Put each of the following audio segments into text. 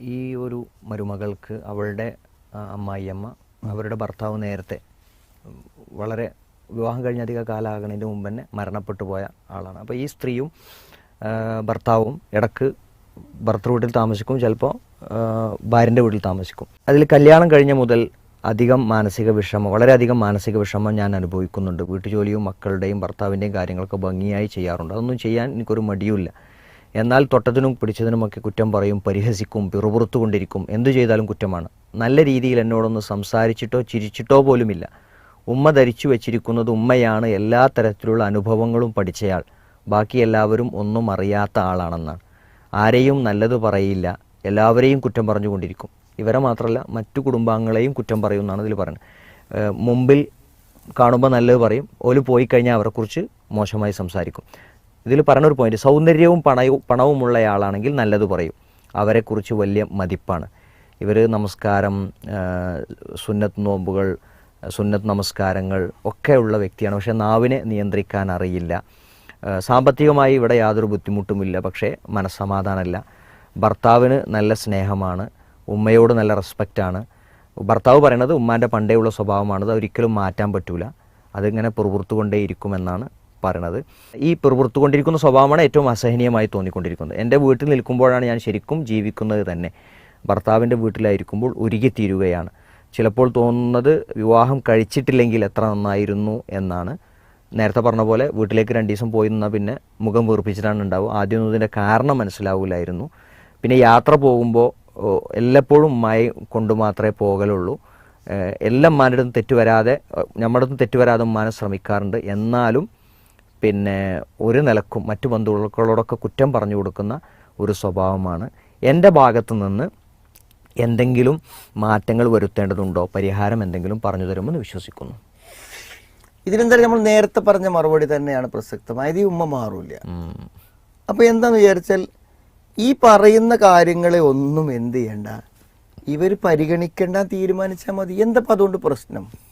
ഈ ഒരു മരുമകൾക്ക് അവളുടെ അമ്മായിയമ്മ അവരുടെ ഭർത്താവ് നേരത്തെ വളരെ വിവാഹം കഴിഞ്ഞ അധിക കാലാകുന്നതിന് മുമ്പ് തന്നെ മരണപ്പെട്ടു പോയ ആളാണ്. അപ്പോൾ ഈ സ്ത്രീയും ഭർത്താവും ഇടയ്ക്ക് ഭർത്തൃ വീട്ടിൽ താമസിക്കും ചിലപ്പോൾ ഭാര്യന്റെ വീട്ടിൽ താമസിക്കും. അതിൽ കല്യാണം കഴിഞ്ഞ മുതൽ അധികം മാനസിക വിഷമം വളരെയധികം മാനസിക വിഷമം ഞാൻ അനുഭവിക്കുന്നുണ്ട്. വീട്ടുജോലിയും മക്കളുടെയും ഭർത്താവിന്റെയും കാര്യങ്ങളൊക്കെ ഭംഗിയായി ചെയ്യാറുണ്ട്. അതൊന്നും ചെയ്യാൻ എനിക്കൊരു മടിയുമില്ല. എന്നാൽ തൊട്ടതിനും പിടിച്ചതിനുമൊക്കെ കുറ്റം പറയും പരിഹസിക്കും പിറുപുറത്തുകൊണ്ടിരിക്കും. എന്തു ചെയ്താലും കുറ്റമാണ്. നല്ല രീതിയിൽ എന്നോടൊന്ന് സംസാരിച്ചിട്ടോ ചിരിച്ചിട്ടോ പോലുമില്ല. ഉമ്മ ധരിച്ചു വെച്ചിരിക്കുന്നത് ഉമ്മയാണ് എല്ലാ തരത്തിലുള്ള അനുഭവങ്ങളും പഠിച്ചയാൾ. ബാക്കി എല്ലാവരും ഒന്നും അറിയാത്ത ആളാണെന്നാണ്. ആരെയും നല്ലത് പറയില്ല. എല്ലാവരെയും കുറ്റം പറഞ്ഞുകൊണ്ടിരിക്കും. ഇവരെ മാത്രമല്ല മറ്റു കുടുംബാംഗങ്ങളെയും കുറ്റം പറയുമെന്നാണ് ഇതിൽ പറയുന്നത്. മുമ്പിൽ കാണുമ്പോൾ നല്ലത് പറയും. ഓൽ പോയി കഴിഞ്ഞാൽ അവരെക്കുറിച്ച് മോശമായി സംസാരിക്കും. ഇതിൽ പറഞ്ഞൊരു പോയിന്റ് സൗന്ദര്യവും പണയവും പണവുമുള്ളയാളാണെങ്കിൽ നല്ലത് പറയും. അവരെക്കുറിച്ച് വലിയ മതിപ്പാണ്. ഇവർ നമസ്കാരം സുന്നത്ത് നോമ്പുകൾ സുന്നത്ത് നമസ്കാരങ്ങൾ ഒക്കെയുള്ള വ്യക്തിയാണ്. പക്ഷേ നാവിനെ നിയന്ത്രിക്കാൻ അറിയില്ല സാമ്പത്തികമായി ഇവിടെ യാതൊരു ബുദ്ധിമുട്ടുമില്ല. പക്ഷേ മനസ്സമാധാനമല്ല ഭർത്താവിന് നല്ല സ്നേഹമാണ്. ഉമ്മയോട് നല്ല റെസ്പെക്റ്റാണ്. ഭർത്താവ് പറയണത് ഉമ്മാന്റെ പണ്ടേയുള്ള സ്വഭാവമാണ് അത് ഒരിക്കലും മാറ്റാൻ പറ്റൂല. അതിങ്ങനെ പിറുപുറത്തുകൊണ്ടേയിരിക്കുമെന്നാണ് പറയണത്. ഈ പിറുപുറത്തുകൊണ്ടിരിക്കുന്ന സ്വഭാവമാണ് ഏറ്റവും അസഹനീയമായി തോന്നിക്കൊണ്ടിരിക്കുന്നത്. എന്റെ വീട്ടിൽ നിൽക്കുമ്പോഴാണ് ഞാൻ ശരിക്കും ജീവിക്കുന്നത് തന്നെ. ഭർത്താവിന്റെ വീട്ടിലായിരിക്കുമ്പോൾ ഉരുകിത്തീരുകയാണ്. ചിലപ്പോൾ തോന്നുന്നത് വിവാഹം കഴിച്ചിട്ടില്ലെങ്കിൽ എത്ര നന്നായിരുന്നു എന്നാണ്. നേരത്തെ പറഞ്ഞ പോലെ വീട്ടിലേക്ക് രണ്ട് ദിവസം പോയി നിന്നാൽ പിന്നെ മുഖം വീർപ്പിച്ചിട്ടാണ് ഉണ്ടാവും ആദ്യമൊന്നും ഇതിന്റെ കാരണം മനസ്സിലാവില്ലായിരുന്നു. പിന്നെ യാത്ര പോകുമ്പോൾ എല്ലപ്പോഴും ഉമ്മായി കൊണ്ട് മാത്രമേ പോകലുള്ളൂ. എല്ലാം ഉമ്മാന്റെ അടുത്ത് തെറ്റ് വരാതെ നമ്മുടെ അടുത്ത് തെറ്റ് വരാതെ ഉമ്മാനെ ശ്രമിക്കാറുണ്ട്. എന്നാലും പിന്നെ ഒരു നിലക്കും മറ്റു ബന്ധുക്കളോടൊക്കെ കുറ്റം പറഞ്ഞു കൊടുക്കുന്ന ഒരു സ്വഭാവമാണ്. എന്റെ ഭാഗത്തു നിന്ന് എന്തെങ്കിലും മാറ്റങ്ങൾ വരുത്തേണ്ടതുണ്ടോ? പരിഹാരം എന്തെങ്കിലും പറഞ്ഞു തരുമെന്ന് വിശ്വസിക്കുന്നു. ഇതിനെന്തായാലും നമ്മൾ നേരത്തെ പറഞ്ഞ മറുപടി തന്നെയാണ് പ്രസക്തമായത്. ഈ ഉമ്മ മാറൂല. അപ്പോൾ അപ്പൊ എന്താന്ന് വിചാരിച്ചാൽ ഈ പറയുന്ന കാര്യങ്ങളെ ഒന്നും എന്ത് ചെയ്യണ്ട? ഇവർ പരിഗണിക്കേണ്ട തീരുമാനിച്ചാൽ മതി. എന്താ അതുകൊണ്ട് പ്രശ്നം?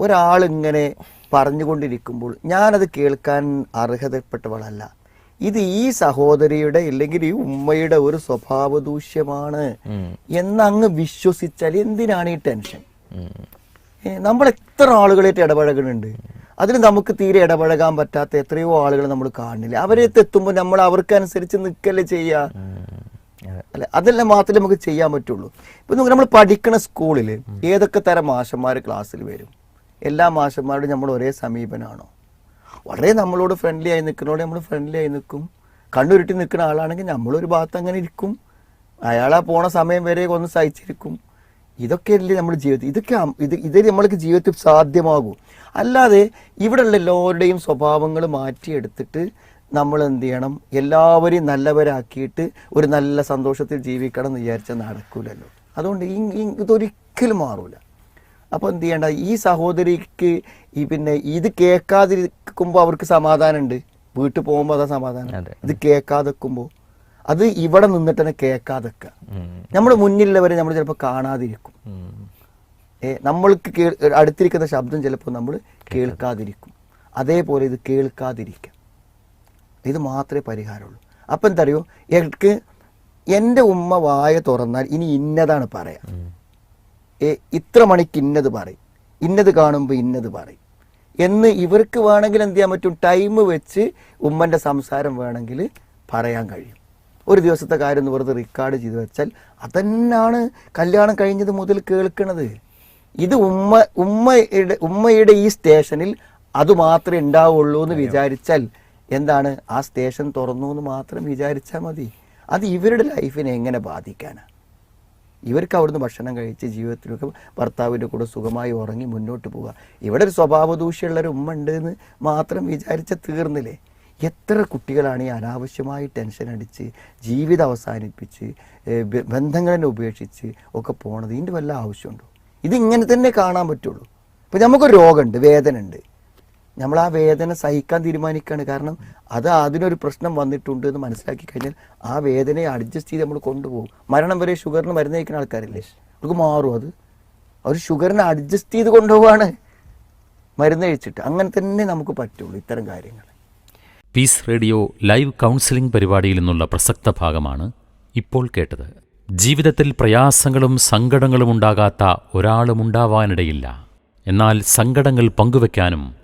ഒരാളിങ്ങനെ പറഞ്ഞുകൊണ്ടിരിക്കുമ്പോൾ ഞാനത് കേൾക്കാൻ അർഹതപ്പെട്ടവളല്ല. ഇത് ഈ സഹോദരിയുടെ ഇല്ലെങ്കിൽ ഈ ഉമ്മയുടെ ഒരു സ്വഭാവ ദൂഷ്യമാണ്. എന്നങ്ങ് വിശ്വസിച്ചാൽ എന്തിനാണ് ഈ ടെൻഷൻ? നമ്മൾ എത്ര ആളുകളായിട്ട് ഇടപഴകുന്നുണ്ട്? അതിന് നമുക്ക് തീരെ ഇടപഴകാൻ പറ്റാത്ത എത്രയോ ആളുകൾ നമ്മൾ കാണുന്നില്ല. അവരെ എത്തുമ്പോൾ നമ്മൾ അവർക്കനുസരിച്ച് നിൽക്കല്ലേ ചെയ്യുക. ഉം. അതെ. അല്ലെ? അതെല്ലാം മാത്രമേ നമുക്ക് ചെയ്യാൻ പറ്റുള്ളൂ. ഇപ്പൊ നമ്മൾ പഠിക്കുന്ന സ്കൂളിൽ ഏതൊക്കെ തരം മാഷന്മാർ ക്ലാസ്സിൽ വരും? എല്ലാ മാഷന്മാരോടും നമ്മൾ ഒരേ സമീപനമാണോ വളരെ നമ്മളോട് ഫ്രണ്ട്ലി ആയി നിൽക്കുന്നതോടെ നമ്മൾ ഫ്രണ്ട്ലി ആയി നിൽക്കും. കണ്ണുരുട്ടി നിൽക്കുന്ന ആളാണെങ്കിൽ നമ്മളൊരു ഭാഗത്ത് അങ്ങനെ ഇരിക്കും. അയാളാ പോണ സമയം വരെ ഒന്ന് സഹിച്ചിരിക്കും. ഇതൊക്കെയല്ലേ നമ്മുടെ ജീവിതത്തിൽ ഇതൊക്കെ ഇത് ഇത് നമ്മൾക്ക് ജീവിതത്തിൽ സാധ്യമാകും. അല്ലാതെ ഇവിടെയുള്ള എല്ലാവരുടെയും സ്വഭാവങ്ങൾ മാറ്റിയെടുത്തിട്ട് നമ്മൾ എന്ത് ചെയ്യണം? എല്ലാവരെയും നല്ലവരാക്കിയിട്ട് ഒരു നല്ല സന്തോഷത്തിൽ ജീവിക്കണം എന്ന് വിചാരിച്ചാൽ നടക്കൂലല്ലോ. അതുകൊണ്ട് ഇതൊരിക്കലും മാറൂല. അപ്പോൾ എന്ത് ചെയ്യേണ്ട? ഈ സഹോദരിക്ക് ഈ പിന്നെ ഇത് കേൾക്കാതിരിക്കുമ്പോൾ അവർക്ക് സമാധാനമുണ്ട് വീട്ടിൽ പോകുമ്പോൾ അതാ സമാധാനം. ഇത് കേൾക്കാതെക്കുമ്പോൾ അത് ഇവിടെ നിന്നിട്ട് തന്നെ കേൾക്കാതെക്കുക വെക്കുക നമ്മുടെ മുന്നിലുള്ളവരെ നമ്മൾ ചിലപ്പോൾ കാണാതിരിക്കും. ഏ, നമ്മൾക്ക് കേ- അടുത്തിരിക്കുന്ന ശബ്ദം ചിലപ്പോൾ നമ്മൾ കേൾക്കാതിരിക്കും. അതേപോലെ ഇത് കേൾക്കാതിരിക്കാം. ഇത് മാത്രമേ പരിഹാരമുള്ളൂ. അപ്പം എന്തറിയോ? എനിക്ക് എന്റെ ഉമ്മ വായ തുറന്നാൽ ഇനി ഇന്നതാണ് പറയാം. ഇത്ര മണിക്ക് ഇന്നത് പറയും. ഇന്നത് കാണുമ്പോൾ ഇന്നത് പറയും. എന്ന് ഇവർക്ക് വേണമെങ്കിൽ എന്ത് ചെയ്യാൻ പറ്റും? ടൈം വെച്ച് ഉമ്മന്റെ സംസാരം വേണമെങ്കിൽ പറയാൻ കഴിയും. ഒരു ദിവസത്തെ കാര്യം ഒന്ന് വെറുതെ റെക്കോർഡ് ചെയ്ത് വെച്ചാൽ അതന്നാണ് കല്യാണം കഴിഞ്ഞത് മുതൽ കേൾക്കുന്നത് ഇത് ഉമ്മ ഉമ്മയുടെ ഉമ്മയുടെ ഈ സ്റ്റേഷനിൽ അത് മാത്രമേ ഉണ്ടാവുള്ളൂ എന്ന് വിചാരിച്ചാൽ എന്താണ്? ആ സ്റ്റേഷൻ തുറന്നു എന്ന് മാത്രം വിചാരിച്ചാൽ മതി. അത് ഇവരുടെ ലൈഫിനെ എങ്ങനെ ബാധിക്കാനാണ് ഇവർക്ക് അവിടുന്ന് ഭക്ഷണം കഴിച്ച് ജീവിതത്തിലൊക്കെ ഭർത്താവിന്റെ കൂടെ സുഖമായി ഉറങ്ങി മുന്നോട്ട് പോവുക. ഇവിടെ ഒരു സ്വഭാവ ദൂഷ്യമുള്ളൊരു ഉമ്മ ഉണ്ട് എന്ന് മാത്രം വിചാരിച്ച തീർന്നില്ലേ? എത്ര കുട്ടികളാണ് ഈ അനാവശ്യമായി ടെൻഷൻ അടിച്ച് ജീവിതം അവസാനിപ്പിച്ച് ബന്ധങ്ങളെ ഉപേക്ഷിച്ച് ഒക്കെ പോണത്? ഇതിന്റെ വല്ല ആവശ്യമുണ്ടോ? ഇതിങ്ങനെ തന്നെ കാണാൻ പറ്റുള്ളൂ. ഇപ്പം നമുക്കൊരു രോഗമുണ്ട് വേദന ഉണ്ട് നമ്മൾ ആ വേദന സഹിക്കാൻ തീരുമാനിക്കുകയാണ് കാരണം അത് അതിനൊരു പ്രശ്നം വന്നിട്ടുണ്ട് എന്ന് മനസ്സിലാക്കി കഴിഞ്ഞാൽ ആ വേദനയെ അഡ്ജസ്റ്റ് ചെയ്ത് നമ്മൾ കൊണ്ടുപോകും. മരണം വരെ ഷുഗറിന് മരുന്ന് കഴിക്കുന്ന ആൾക്കാരില്ലേ? അവർക്ക് മാറും അത്. അവർ ഷുഗറിനെ അഡ്ജസ്റ്റ് ചെയ്ത് കൊണ്ടുപോവാണ് മരുന്ന് കഴിച്ചിട്ട്. അങ്ങനെ തന്നെ നമുക്ക് പറ്റുള്ളൂ ഇത്തരം കാര്യങ്ങൾ. പീസ് റേഡിയോ ലൈവ് കൗൺസിലിംഗ് പരിപാടിയിൽ നിന്നുള്ള പ്രസക്ത ഭാഗമാണ് ഇപ്പോൾ കേട്ടത്. ജീവിതത്തിൽ പ്രയാസങ്ങളും സങ്കടങ്ങളും ഉണ്ടാകാത്ത ഒരാളും ഉണ്ടാവാനിടയില്ല. എന്നാൽ സങ്കടങ്ങൾ പങ്കുവെക്കാനും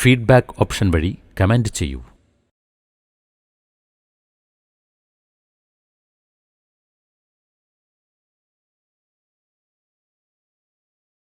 ഫീഡ്ബാക്ക് ഓപ്ഷൻ വഴി കമന്റ് ചെയ്യൂ.